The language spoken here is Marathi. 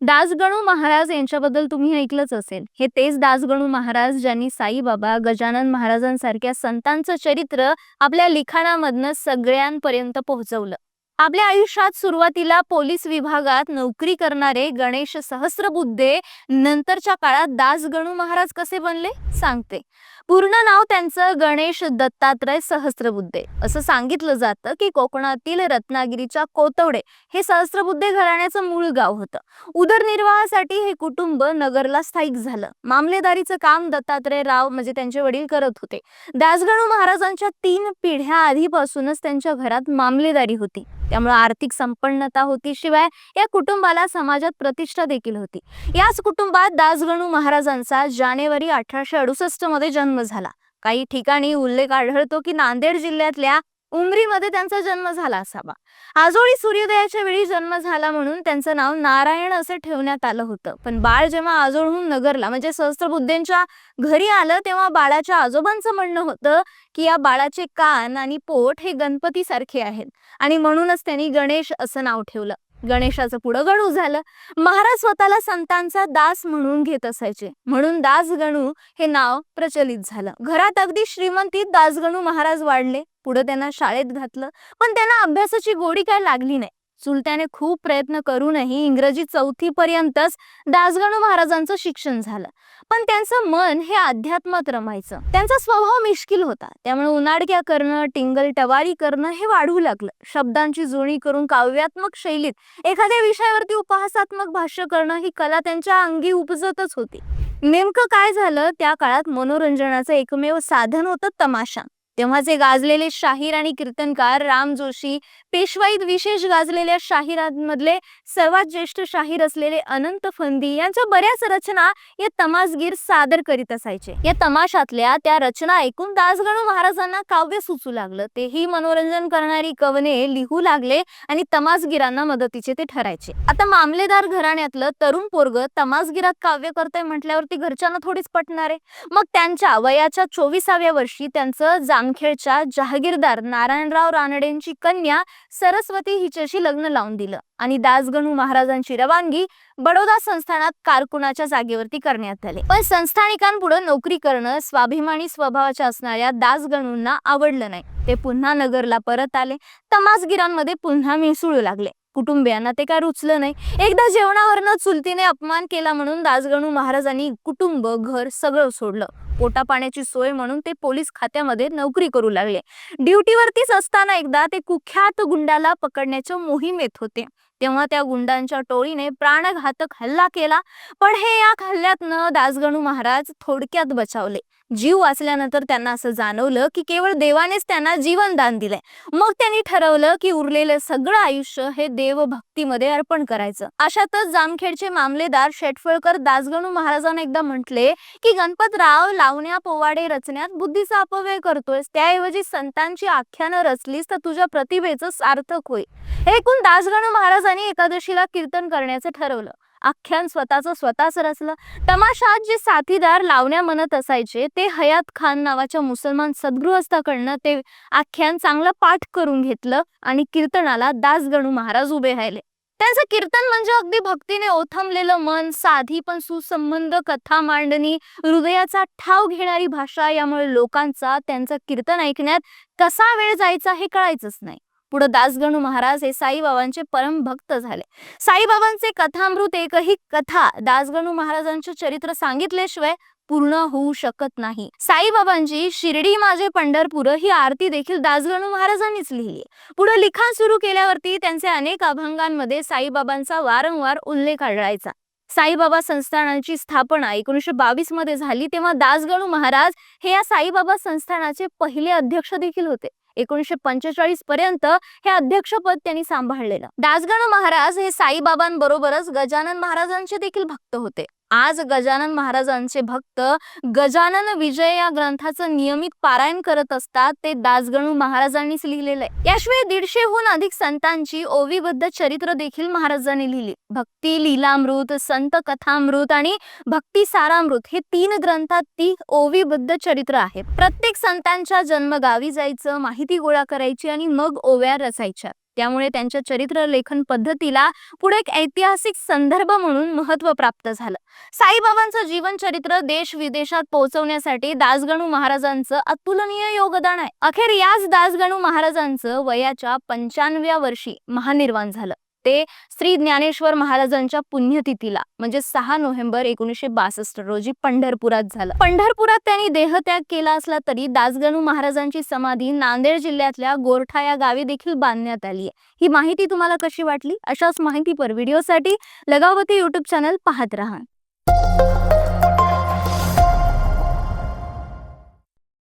दासगणू महाराज यांच्याबद्दल तुम्ही ऐकलंच असेल. हे तेच दासगणू महाराज ज्यांनी साईबाबा गजानन महाराजांसारख्या संतांचं चरित्र आपल्या लिखाणामधनं सगळ्यांपर्यंत पोहोचवलं. आपल्या आयुष्यात सुरुवातीला पोलीस विभागात नोकरी करणारे गणेश सहस्रबुद्धे नंतरच्या काळात दासगणू महाराज कसे बनले? सांगते. पूर्ण नाव त्यांचं गणेश दत्तात्रय सहस्रबुद्धे. असं सांगितलं जातं की कोकणातील रत्नागिरीच्या कोतवडे हे सहस्रबुद्धे घराण्याचं मूळ गाव होतं. उदरनिर्वाहासाठी हे कुटुंब नगरला स्थायिक झालं. मामलेदारीचं काम दत्तात्रय राव म्हणजे त्यांचे वडील करत होते. दासगणू महाराजांच्या तीन पिढ्या आधीपासूनच त्यांच्या घरात मामलेदारी होती. त्यामुळे आर्थिक संपन्नता होती. शिवाय या कुटुंबाला समाजात प्रतिष्ठा देखील होती. याच कुटुंबात दासगणू महाराजांचा जानेवारी अठराशे अडुसष्टमध्ये जन्म झाला. काही ठिकाणी उल्लेख आढळतो की नांदेड जिल्ह्यातल्या उमरीमध्ये त्यांचा जन्म झाला असावा. आजोळी सूर्योदयाच्या वेळी जन्म झाला म्हणून त्यांचं नाव नारायण असं ठेवण्यात आलं होतं. पण बाळ जेव्हा आजोळहून नगरला म्हणजे सहस्त्रबुद्धेंच्या घरी आलं तेव्हा बाळाच्या आजोबांचं म्हणणं होतं की या बाळाचे कान आणि पोट हे गणपती सारखे आहेत. आणि म्हणूनच त्यांनी गणेश असं नाव ठेवलं. गणेशाचं पुढं गणू झालं. महाराज स्वतःला संतांचा दास म्हणून घेत असायचे. म्हणून दासगणू हे नाव प्रचलित झालं. घरात अगदी श्रीमंतीत दासगणू महाराज वाढले. पुढे त्यांना शाळेत घातलं. पण त्यांना अभ्यासाची गोडी काय लागली नाही. चुलत्याने खूप प्रयत्न करूनही इंग्रजी चौथी पर्यंतच दासगणू महाराजांचं शिक्षण झालं. पण त्यांचं मन हे अध्यात्मात रमायचं. त्यांचा स्वभाव मिश्किल होता. त्यामुळे उनाडक्या करणं टिंगल टवारी करणं हे वाढू लागलं. शब्दांची जुळणी करून काव्यात्मक शैलीत एखाद्या विषयावरती उपहासात्मक भाष्य करणं ही कला त्यांच्या अंगी उपजतच होती. नेमकं काय झालं? त्या काळात मनोरंजनाचं एकमेव साधन होतं तमाशा. तेव्हाचे गाजलेले शाहीर आणि कीर्तनकार राम जोशी पेशवाईत विशेष गाजलेल्या शाहिरांमधले सर्वात ज्येष्ठ शाहीर असलेले अनंत फंदी यांच्या बऱ्याच रचना या तमासगीर सादर करीत असायचे. या तमाशातल्या त्या रचना ऐकून दासगणू महाराजांना काव्य सुचू लागलं. तेही मनोरंजन करणारी कवने लिहू लागले आणि तमासगिरांना मदतीचे ते ठरायचे. आता मामलेदार घराण्यातलं तरुण पोरग तमासगिरात काव्य करतंय म्हटल्यावरती घरच्यांना थोडीच पटणार. आहे मग त्यांच्या वयाच्या चोवीसाव्या वर्षी त्यांचं जामखेडच्या जहागीरदार नारायणराव रानडेंची कन्या सरस्वती हिच्याशी लग्न लावून दिलं आणि दासगणू महाराजांची रवानगी बडोदा संस्थानात कारकुनाच्या जागेवरती करण्यात आले. पण संस्थानिकांपुढे नोकरी करणं स्वाभिमानी स्वभावाच्या असणाऱ्या दासगणूंना आवडलं नाही. ते पुन्हा नगरला परत आले. तमासगिरांमध्ये पुन्हा मिसळू लागले. कुटुंबियांना ते काय रुचलं नाही. एकदा जेवणावरनं चुलतीने अपमान केला म्हणून दासगणू महाराजांनी कुटुंब घर सगळं सोडलं. पोटा पाण्याची सोय म्हणून ते पोलीस खात्यामध्ये नोकरी करू लागले. ड्युटीवरतीच असताना एकदा ते कुख्यात गुंडाला पकडण्याच्या मोहिमेत होते. तेव्हा त्या गुंडांच्या टोळीने प्राणघातक हल्ला केला. पण हे या हल्ल्यातनं दासगणू महाराज थोडक्यात बचावले. जीव वाचल्यानंतर त्यांना असं जाणवलं की केवळ देवानेच त्यांना जीवनदान दिलंय. मग त्यांनी ठरवलं की उरलेलं सगळं आयुष्य हे देवभक्तीमध्ये अर्पण करायचं. अशातच जामखेडचे मामलेदार शेटफळकर दासगणू महाराजांना एकदा म्हटले की गणपतराव लावण्या पोवाडे रचण्यात बुद्धीचा अपव्यय करतोय त्याऐवजी संतांची आख्यानं रचलीस तर तुझ्या प्रतिभेचं सार्थक होईल. हे ऐकून दासगणू महाराजांनी एकादशीला कीर्तन करण्याचं ठरवलं. आख्यान स्वतःचं स्वतःच रचलं. तमाशात जे साथीदार लावण्या म्हणत असायचे ते हयात खान नावाच्या मुसलमान सद्गृहस्थाकडनं ते आख्यान चांगलं पाठ करून घेतलं आणि कीर्तनाला दासगणू महाराज उभे राहिले. त्यांचं कीर्तन म्हणजे अगदी भक्तीने ओथंबलेलं मन साधी पण सुसंबंध कथा मांडणी हृदयाचा ठाव घेणारी भाषा यामुळे लोकांचा त्यांचं कीर्तन ऐकण्यात कसा वेळ जायचा हे कळायचंच नाही. पुढे दासगणू महाराज हे साईबाबांचे परम भक्त झाले. साईबाबांचे कथामृत एकही कथा दासगणू महाराजांचे चरित्र सांगितल्याशिवाय पूर्ण होऊ शकत नाही. साईबाबांची शिर्डी माझे पंढरपूर ही आरती देखील दासगणू महाराजांनीच लिहिली पुढे लिखाण सुरू केल्यावरती त्यांचे अनेक अभंगांमध्ये साईबाबांचा वारंवार उल्लेख आढळायचा. साईबाबा संस्थानाची स्थापना एकोणीसशे बावीसमध्ये झाली. तेव्हा दासगणू महाराज हे या साईबाबा संस्थानाचे पहिले अध्यक्ष देखील होते. एकोणीसशे पंचेचाळीस पर्यंत हे अध्यक्षपद त्यांनी सांभाळलेलं. दासगणू महाराज हे साईबाबांबरोबरच गजानन महाराजांचे देखील भक्त होते. आज गजानन महाराजांचे भक्त गजानन विजय या ग्रंथाचं नियमित पारायण करत असतात ते दासगणू महाराजांनीच लिहिलेलं आहे. याशिवाय दीडशेहून अधिक संतांची ओवीबद्ध चरित्र देखील महाराजांनी लिहिली. भक्ती लीलामृत संत कथामृत आणि भक्ती सारामृत हे तीन ग्रंथात ती ओवीबद्ध चरित्र आहेत प्रत्येक संतांच्या जन्मगावी जायचं माहिती गोळा करायची आणि मग ओव्या रचायच्या. त्यामुळे त्यांच्या चरित्र लेखन पद्धतीला पुढे एक ऐतिहासिक संदर्भ म्हणून महत्त्व प्राप्त झालं. साईबाबांचं जीवन चरित्र देश विदेशात पोहोचवण्यासाठी दासगणू महाराजांचं अतुलनीय योगदान आहे. अखेर याच दासगणू महाराजांचं वयाच्या पंच्याण्णव्या वर्षी महानिर्वाण झालं. ते श्री ज्ञानेश्वर महाराजांच्या पुण्यतिथीला म्हणजे सहा नोव्हेंबर एकोणीसशे बासष्ट रोजी पंढरपुरात झालं. पंढरपुरात त्यांनी देहत्याग केला असला तरी दासगणू महाराजांची समाधी नांदेड जिल्ह्यातल्या गोरठा या गावी देखील बांधण्यात आली आहे. ही माहिती तुम्हाला कशी वाटली? अशाच माहितीपर व्हिडिओसाठी लगावती युट्यूब चॅनल पाहत राहा.